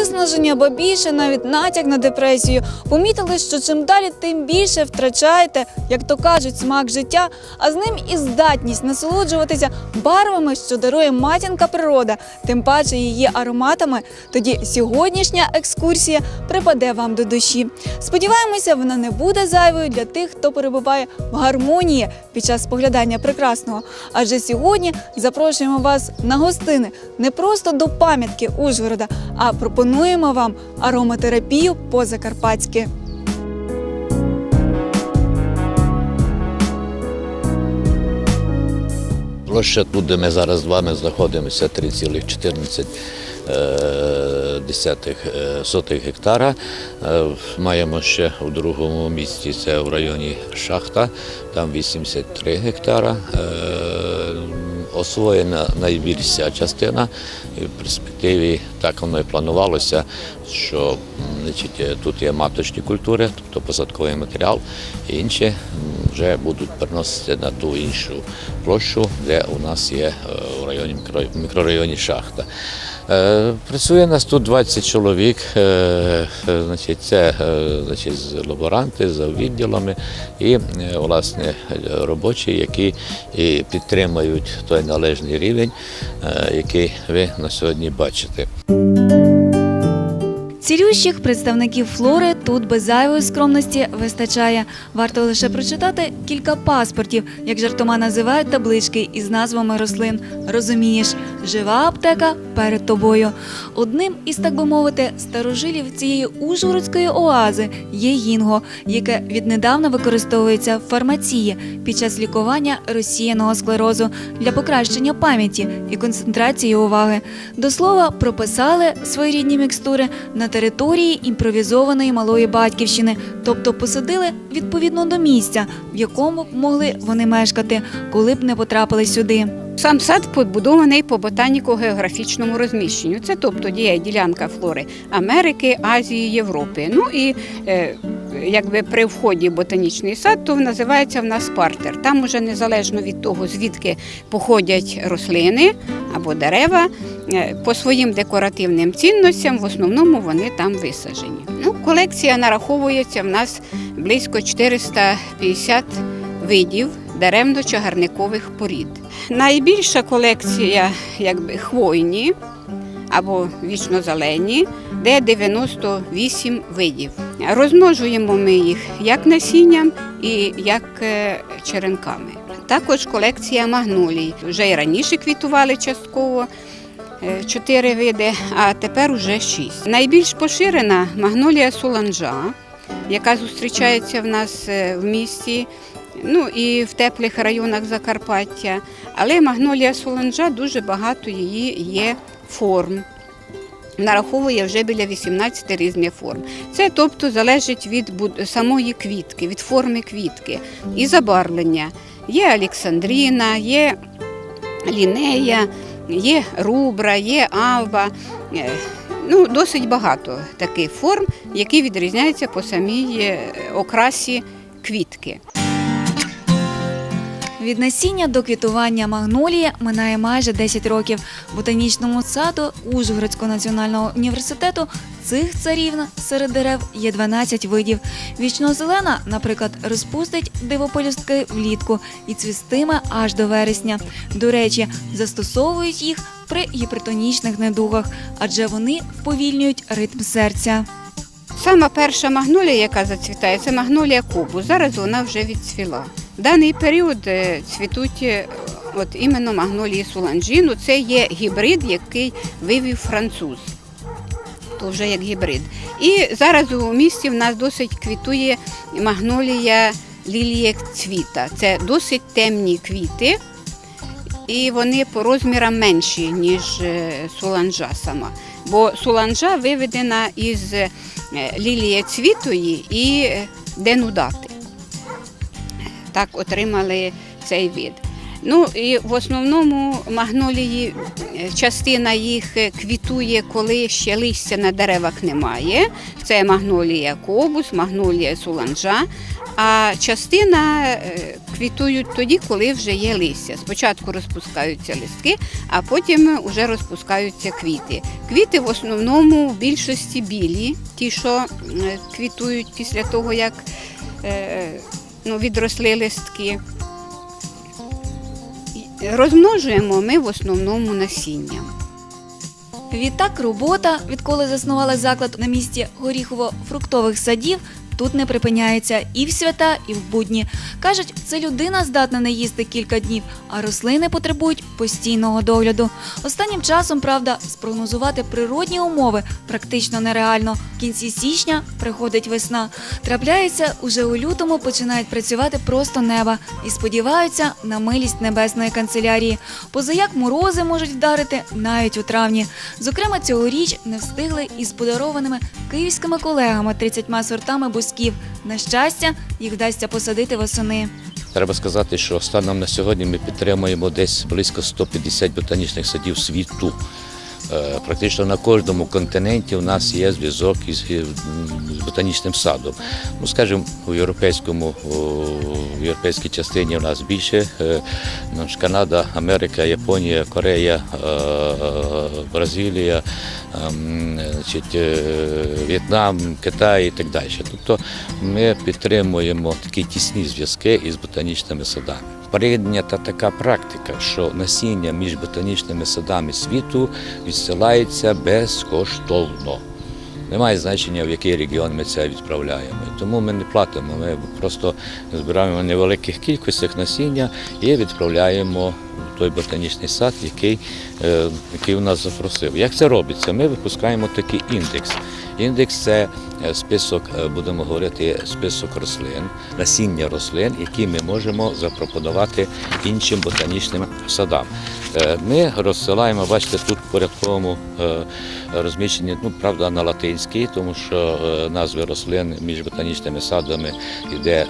виснаження, бо більше навіть натяк на депресію. Помітили, що чим далі, тим більше втрачаєте, як то кажуть, смак життя, а з ним і здатність насолоджуватися барвами, що дарує матінка природа, тим паче її ароматами. Тоді сьогоднішня екскурсія припаде вам до душі. Сподіваємося, вона не буде зайвою для тих, хто перебуває в гармонії під час споглядання прекрасного. Адже сьогодні запрошуємо вас на гостини не просто до пам'ятки Ужгорода, а пропонуємо вам ароматерапію по-закарпатськи. Площа тут, де ми зараз з вами знаходимося, 3,14 е, е, сотих гектара. Е, Маємо ще у другому місці, це в районі Шахта, там 83 гектара. Е, Освоєна найбільша частина, і в перспективі так воно і планувалося, що значить, тут є маточні культури, тобто посадковий матеріал, і інші вже будуть переноситися на ту іншу площу, де у нас є в районі мікро- мікрорайоні шахта. Е, Працює нас тут 20 чоловік. е, е, Значить, це значить, лаборанти за відділами і власне робочі, які і підтримують той належний рівень, який ви на сьогодні бачите. Цілющих представників флори тут без зайвої скромності вистачає. Варто лише прочитати кілька паспортів, як жартома називають таблички із назвами рослин. Розумієш, жива аптека перед тобою. Одним із, так би мовити, старожилів цієї ужгородської оази є гінго, яке віднедавна використовується в фармації під час лікування розсіяного склерозу для покращення пам'яті і концентрації уваги. До слова, прописали своєрідні мікстури на території імпровізованої малої батьківщини, тобто посадили відповідно до місця, в якому б могли вони мешкати, коли б не потрапили сюди. Сам сад побудований по ботаніко-географічному розміщенню. Це тобто діє ділянка флори Америки, Азії, Європи. Ну і е, якби при вході в ботанічний сад, то називається в нас партер. Там уже незалежно від того, звідки походять рослини або дерева, е, по своїм декоративним цінностям, в основному вони там висаджені. Ну, колекція нараховується в нас близько 450 видів деревно-чагарникових порід. Найбільша колекція якби, хвойні або вічнозелені, де 98 видів. Розмножуємо ми їх як насінням і як е, черенками. Також колекція магнолій. Вже і раніше квітували частково. е, Чотири види, а тепер уже шість. Найбільш поширена магнолія соланжа, яка зустрічається в нас е, в місті, ну і в теплих районах Закарпаття. Але магнолія соланжа дуже багато її є форм. Нараховує вже біля 18 різних форм. Це тобто залежить від самої квітки, від форми квітки і забарвлення. Є Олександріна, є лінея, є рубра, є алба. Е, Ну, досить багато таких форм, які відрізняються по самій е, окрасі квітки. Від насіння до квітування магнолії минає майже 10 років. Ботанічному саду Ужгородського національного університету цих царівн серед дерев є 12 видів. Вічнозелена, наприклад, розпустить дивополюстки влітку і цвістиме аж до вересня. До речі, застосовують їх при гіпертонічних недугах, адже вони вповільнюють ритм серця. Сама перша магнолія, яка зацвітає, це магнолія кубу. Зараз вона вже відцвіла. В даний період е, цвітуть е, от іменно магнолії суланжіну. Це є гібрид, який вивів француз. То вже як гібрид. І зараз у місті в нас досить квітує магнолія лілія цвіта. Це досить темні квіти, і вони по розмірам менші, ніж е, суланжа сама. Бо суланжа виведена із лілії цвітої і денудати. Так отримали цей вид. Ну і в основному магнолії, е, частина їх е, квітує, коли ще листя на деревах немає. Це магнолія кобус, магнолія суланжа. А частина е, квітують тоді, коли вже є листя. Спочатку розпускаються листки, а потім вже розпускаються квіти. Квіти в основному в більшості білі, ті, що квітують після того, як ну, відросли листки. Розмножуємо ми в основному насінням. Відтак робота, відколи заснували заклад на місці горіхово-фруктових садів, тут не припиняється і в свята, і в будні. Кажуть, це людина здатна не їсти кілька днів, а рослини потребують постійного догляду. Останнім часом, правда, спрогнозувати природні умови практично нереально. В кінці січня приходить весна. Трапляється, уже у лютому починають працювати просто неба і сподіваються на милість небесної канцелярії. Позаяк морози можуть вдарити навіть у травні. Зокрема, цьогоріч не встигли із подарованими київськими колегами 30 сортами бусків. На щастя, їх вдасться посадити восени. Треба сказати, що станом на сьогодні ми підтримуємо десь близько 150 ботанічних садів світу. Е, Практично на кожному континенті у нас є зв'язок із е, ботанічним садом. Ну, скажімо, у європейському в європейській частині у нас більше. е, Канада, Америка, Японія, Корея, Бразилія, ем, В'єтнам, Китай і так далі. Тобто ми підтримуємо такі тісні зв'язки із ботанічними садами. Прийнята така практика, що насіння між ботанічними садами світу відсилається безкоштовно. Немає значення, в який регіон ми це відправляємо. Тому ми не платимо. Ми просто збираємо невеликих кількостях насіння і відправляємо той ботанічний сад, який, е, який у нас запросив. Як це робиться? Ми випускаємо такий індекс. Індекс це е, список, е, будемо говорити, список рослин, насіння рослин, які ми можемо запропонувати іншим ботанічним садам. Ми розсилаємо, бачите, тут в порядковому розміщенні, ну правда, на латинській, тому що назви рослин між ботанічними садами йде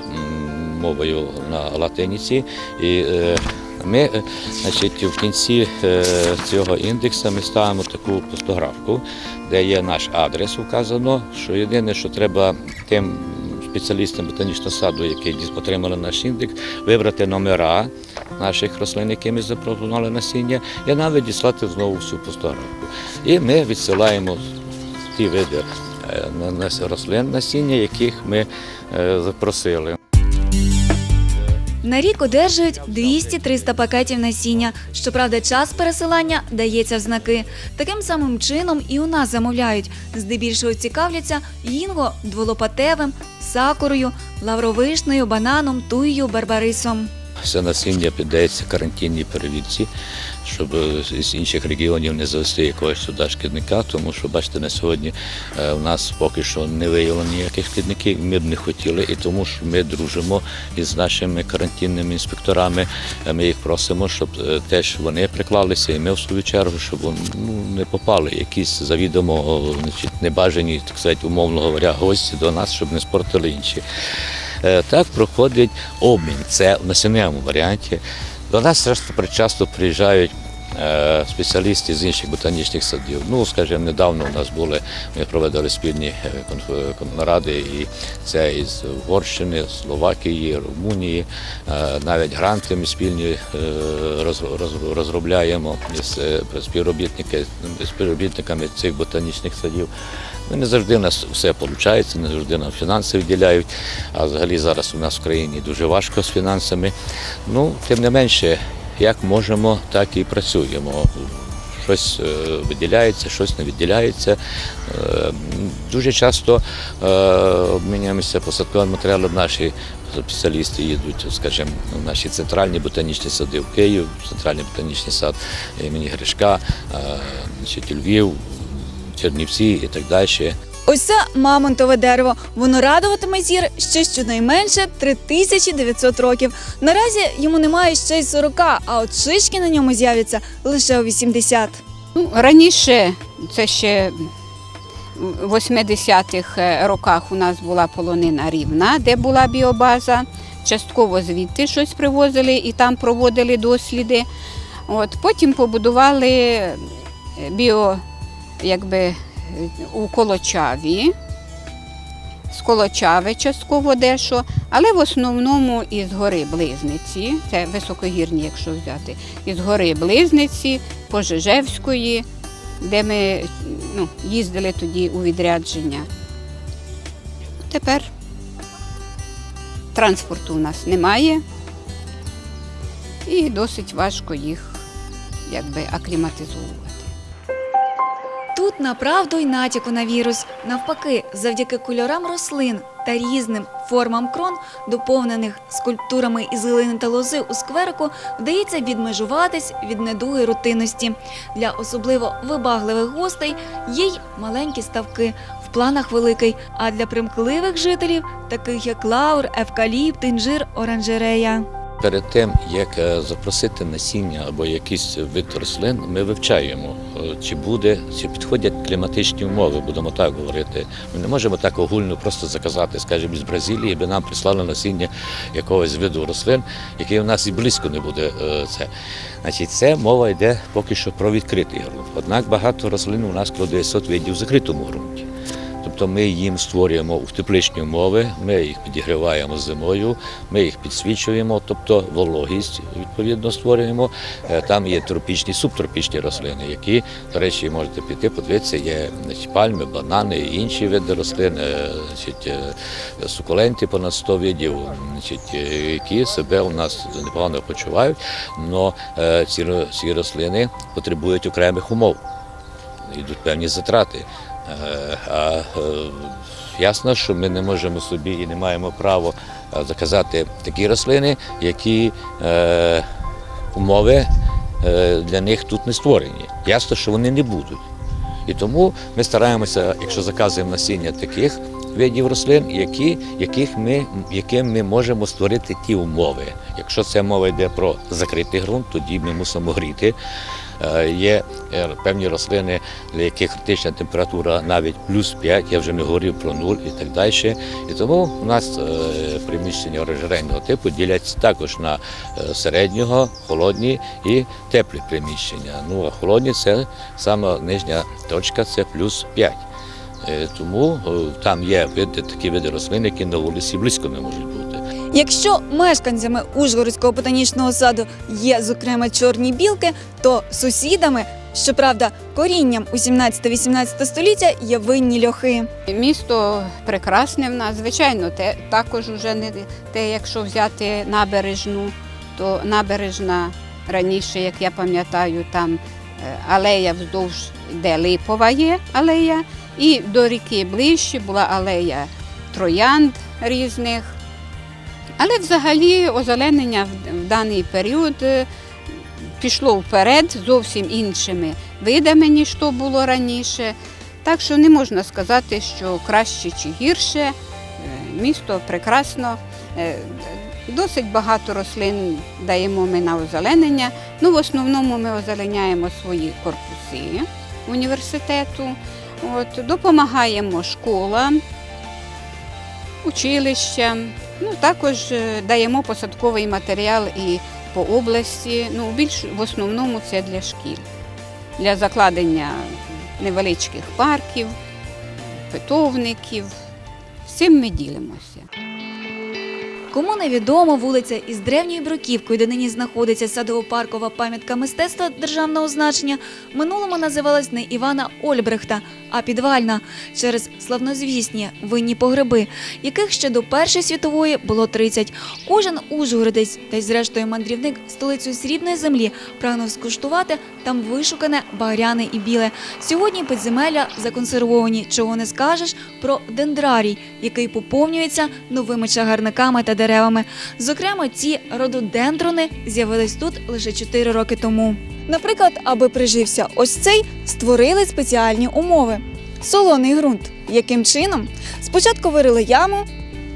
мовою на латиніці. І ми, е, значить, в кінці е, цього індексу ми ставимо таку пустографку, де є наш адрес вказано, що єдине, що треба тим спеціалістам ботанічного саду, які отримали наш індекс, вибрати номера наших рослин, які ми запропонували насіння, і нам відіслати знову всю пустографку. І ми відсилаємо ті види е, рослин насіння, яких ми запросили. На рік одержують 200-300 пакетів насіння. Щоправда, час пересилання дається в знаки. Таким самим чином і у нас замовляють. Здебільшого цікавляться інго дволопатевим, сакурою, лавровишнею, бананом, туєю, барбарисом. Все насіння піддається карантинній перевірці, щоб е, з інших регіонів не завести якогось сюди шкідника, тому що, бачите, на сьогодні е, у нас поки що не виявлено ніяких шкідників, ми б не хотіли, і тому що ми дружимо із нашими карантинними інспекторами. Е, Ми їх просимо, щоб теж вони приклалися, і ми в свою чергу, щоб ну, не попали якісь завідомо значить, небажані, так сказати, умовно говоря, гості до нас, щоб не спортили інші. Так проходить обмін. Це в насінневому варіанті. До нас часто приїжджають е, спеціалісти з інших ботанічних садів. Ну, скажімо, недавно у нас були, ми проводили спільні е, наради, і це із Угорщини, Словакії, Румунії. Е, Навіть гранти ми спільні е, роз- роз- розробляємо е, співробітниками цих ботанічних садів. Ну, не завжди у нас все виходить, не завжди нам фінанси виділяють. А взагалі зараз у нас в країні дуже важко з фінансами. Ну, тим не менше, як можемо, так і працюємо. Щось е, виділяється, щось не виділяється. Е, Дуже часто е, обмінюємося посадковим матеріалом. Наші спеціалісти їдуть, скажімо, в наші центральні ботанічні сади в Київ, центральний ботанічний сад імені Гришка, Львів, Чернівці і так далі. Ось це мамонтове дерево. Воно радуватиме зір ще щонайменше 3900 років. Наразі йому немає ще й 40, а от шишки на ньому з'являться лише у 80. Ну, раніше, це ще в 80-х роках у нас була полонина рівна, де була біобаза. частково звідти щось привозили і там проводили досліди. От, потім побудували е, біо, якби, е, у Колочаві, з Колочави частково дещо, але в основному із гори Близниці, це високогірні, якщо взяти, із гори Близниці, Пожежевської, де ми ну, їздили тоді у відрядження. Тепер транспорту у нас немає і досить важко їх якби акліматизовувати. Тут направду й натяку на вірус. Навпаки, завдяки кольорам рослин та різним формам крон, доповнених скульптурами із глини та лози у скверику, вдається відмежуватись від недуги рутинності. Для особливо вибагливих гостей є й маленькі ставки. В планах великий, а для примкливих жителів, таких як лаур, евкаліпт, інжир, оранжерея. Перед тим, як е, запросити насіння або якийсь вид рослин, ми вивчаємо, е, чи буде, чи підходять кліматичні умови, будемо так говорити. Ми не можемо так огульно просто заказати, скажімо, з Бразилії, би нам прислали насіння якогось виду рослин, який у нас і близько не буде. е, Це. Значить, це мова йде поки що про відкритий ґрунт. Однак багато рослин у нас кладе 900 видів в закритому ґрунті. Тобто ми їм створюємо тепличні умови, ми їх підігріваємо зимою, ми їх підсвічуємо, тобто вологість відповідно створюємо. Е, Там є тропічні, субтропічні рослини, які, до речі, можете піти, подивитися, є значить, пальми, банани інші види рослин, е, значить, е, сукуленти понад 100 видів, значить, які себе у нас непогано почувають. Але ці рослини потребують окремих умов йдуть певні затрати. Е, А е, ясно, що ми не можемо собі і не маємо права е, заказати такі рослини, які умови для них тут не створені. Ясно, що вони не будуть. І тому ми стараємося, якщо заказуємо насіння таких видів рослин, які, яких ми, яким ми можемо створити ті умови. Якщо це мова йде про закритий ґрунт, тоді ми мусимо гріти. Е, Є е, певні рослини, для яких критична температура навіть плюс 5, я вже не говорив про нуль і так далі. І тому у нас е, приміщення оранжерейного типу діляться також на середнього, холодні і теплі приміщення. Ну а холодні це саме нижня точка, це плюс 5. Е, Тому там є такі види рослин, які на вулиці близько не можуть бути. Якщо мешканцями Ужгородського ботанічного саду є, зокрема, чорні білки, то сусідами, щоправда, корінням у 17-18 століття є винні льохи. Місто прекрасне в нас, звичайно, те, також вже не те, якщо взяти набережну, то набережна раніше, як я пам'ятаю, там е, алея вздовж, де липова є алея, і до ріки ближче була алея троянд різних. Але взагалі озеленення в, даний період е, пішло вперед зовсім іншими видами, ніж то було раніше. Так що не можна сказати, що краще чи гірше. Е, Місто прекрасно. Е, Досить багато рослин даємо ми на озеленення. Ну, в основному ми озеленяємо свої корпуси університету. От, допомагаємо школам, училищам. Ну, також е, даємо посадковий матеріал і по області. Ну, більш в основному це для шкіл, для закладення невеличких парків, питовників. З цим ми ділимося. Кому невідомо, вулиця із древньою бруківкою, де нині знаходиться садово-паркова пам'ятка мистецтва державного значення, минулому називалась не Івана Ольбрехта, а підвальна через славнозвісні винні погреби, яких ще до Першої світової було 30. Кожен ужгородець та й зрештою мандрівник столицю срібної землі прагнув скуштувати там вишукане багряне і біле. Сьогодні підземелля законсервовані, чого не скажеш про дендрарій, який поповнюється новими чагарниками та деревами. Зокрема, ці рододендрони з'явились тут лише 4 роки тому. Наприклад, аби прижився ось цей, створили спеціальні умови. Солоний ґрунт. Яким чином? Спочатку вирили яму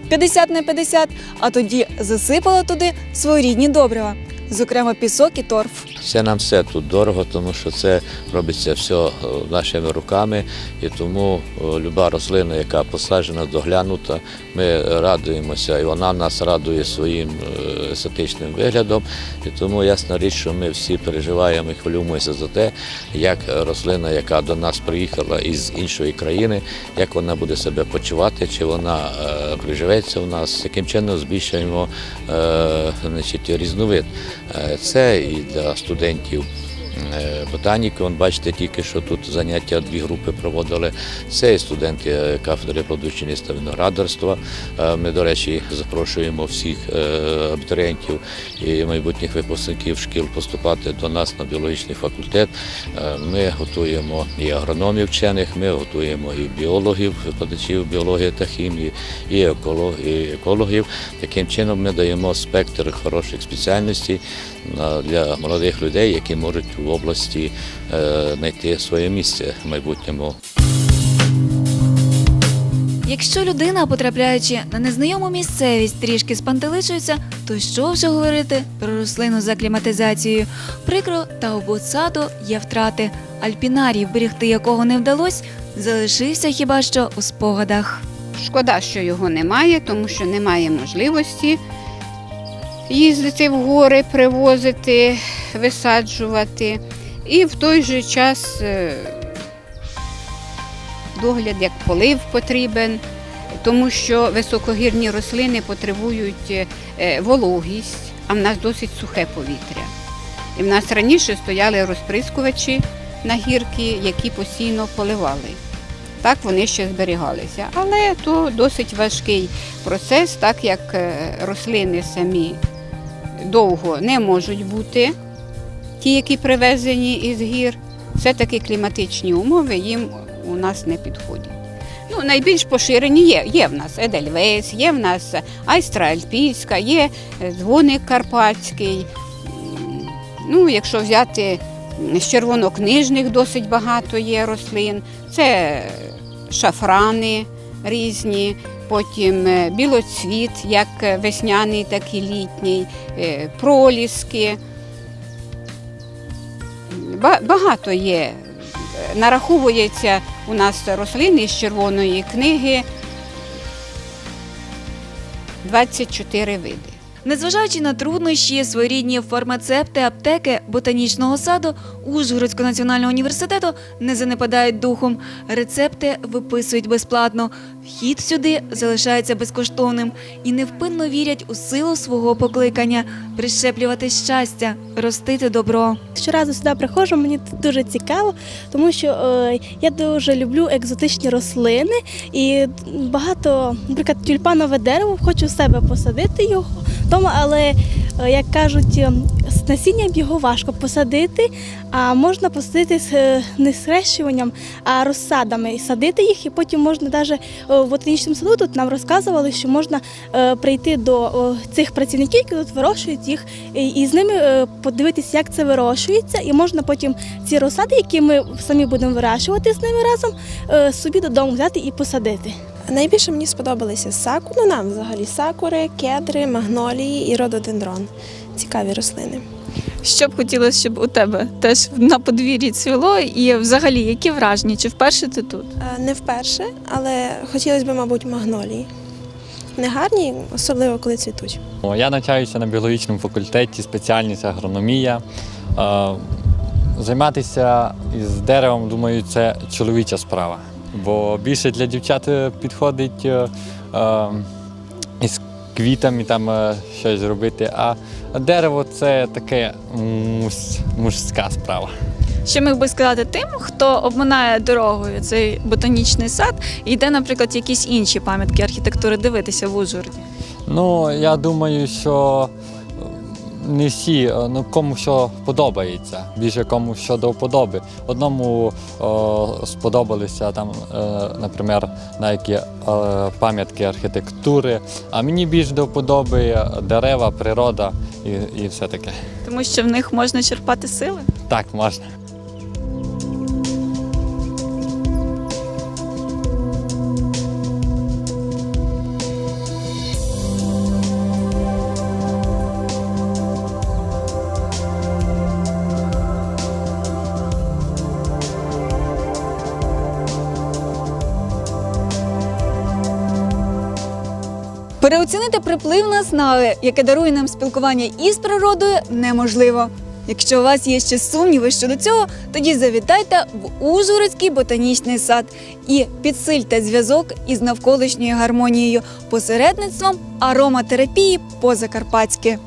50 на 50, а тоді засипали туди своєрідні добрива. Зокрема пісок і торф. Це нам все тут дорого, тому що це робиться все е, нашими руками, і тому е, люба рослина, яка посаджена, доглянута, ми радуємося, і вона нас радує своїм е, естетичним виглядом. І тому ясна річ, що ми всі переживаємо і хвилюємося за те, як рослина, яка до нас приїхала із іншої країни, як вона буде себе почувати, чи вона приживеться у нас, яким чином збільшуємо е, значить, різновид. Е, Це і для студентів. Ботаніки, Вон, бачите, тільки що тут заняття дві групи проводили. Це і студенти е, кафедри плодочинництва та виноградарства. Е, Ми, до речі, запрошуємо всіх е, абітурієнтів і майбутніх випускників шкіл поступати до нас на біологічний факультет. Ми готуємо і агрономів вчених, ми готуємо і біологів, викладачів біології та хімії, і екологів. Таким чином ми даємо спектр хороших спеціальностей для молодих людей, які можуть в області е, знайти своє місце в майбутньому. Якщо людина, потрапляючи на незнайому місцевість, трішки спантеличується, то що вже говорити про рослину з акліматизацією? Прикро та обоцаду є втрати. Альпінарій, вберегти якого не вдалося, залишився хіба що у спогадах. Шкода, що його немає, тому що немає можливості їздити в гори, привозити, висаджувати. І в той же час е, догляд як полив потрібен, тому що високогірні рослини потребують е, вологість, а в нас досить сухе повітря. І в нас раніше стояли розприскувачі на гірки, які постійно поливали. Так вони ще зберігалися. Але то досить важкий процес, так як е, рослини самі довго не можуть бути, ті, які привезені із гір. Все-таки кліматичні умови їм у нас не підходять. Ну, найбільш поширені є. Є в нас Едельвейс, є в нас Айстра Альпійська, є дзвоник Карпатський. Ну, якщо взяти з червонокнижних досить багато є рослин. Це шафрани різні, потім е, білоцвіт, як весняний, так і літній, е, проліски. Ба- Багато є. Нараховується у нас рослини з червоної книги 24 види. Незважаючи на труднощі, своєрідні фармацепти, аптеки ботанічного саду Ужгородського національного університету не занепадають духом. Рецепти виписують безплатно. Вхід сюди залишається безкоштовним і невпинно вірять у силу свого покликання прищеплювати щастя, ростити добро. Щоразу сюди приходжу, мені дуже цікаво, тому що е, я дуже люблю екзотичні рослини і багато, наприклад, тюльпанове дерево, хочу в себе посадити його вдома, але як кажуть, е, з насінням його важко посадити, а можна посадити з е, не схрещуванням, а розсадами садити їх, і потім можна навіть в ботанічному саду тут нам розказували, що можна е, прийти до е, цих працівників, які тут вирощують їх, і, і з ними е, подивитися, як це вирощується, і можна потім ці розсади, які ми самі будемо вирощувати з ними разом, е, собі додому взяти і посадити. Найбільше мені сподобалися саку, ну нам взагалі сакури, кедри, магнолії і рододендрон. Цікаві рослини. Що б хотілося, щоб у тебе теж на подвір'ї цвіло, і взагалі які враження? Чи вперше ти тут? Е, Не вперше, але хотілося б, мабуть, магнолії. Не гарні, особливо коли цвітуть. Я навчаюся на біологічному факультеті, спеціальність агрономія. Е, Займатися із деревом, думаю, це чоловіча справа. Бо більше для дівчат е, підходить е, е, із квітами там щось зробити, а дерево це таке мужська справа. Що міг би сказати тим, хто обминає дорогою цей ботанічний сад і йде, наприклад, якісь інші пам'ятки архітектури дивитися в Ужгороді? Ну, я думаю, що не всі, е, ну кому що подобається, більше кому що до вподоби. Одному о, сподобалися там, е, наприклад, деякі е, пам'ятки архітектури, а мені більш до вподоби дерева, природа і, і все таке. Тому що в них можна черпати сили. Так можна. Переоцінити приплив наснаги, яке дарує нам спілкування із природою, неможливо. Якщо у вас є ще сумніви щодо цього, тоді завітайте в Ужгородський ботанічний сад і підсильте зв'язок із навколишньою гармонією посередництвом ароматерапії по-закарпатськи.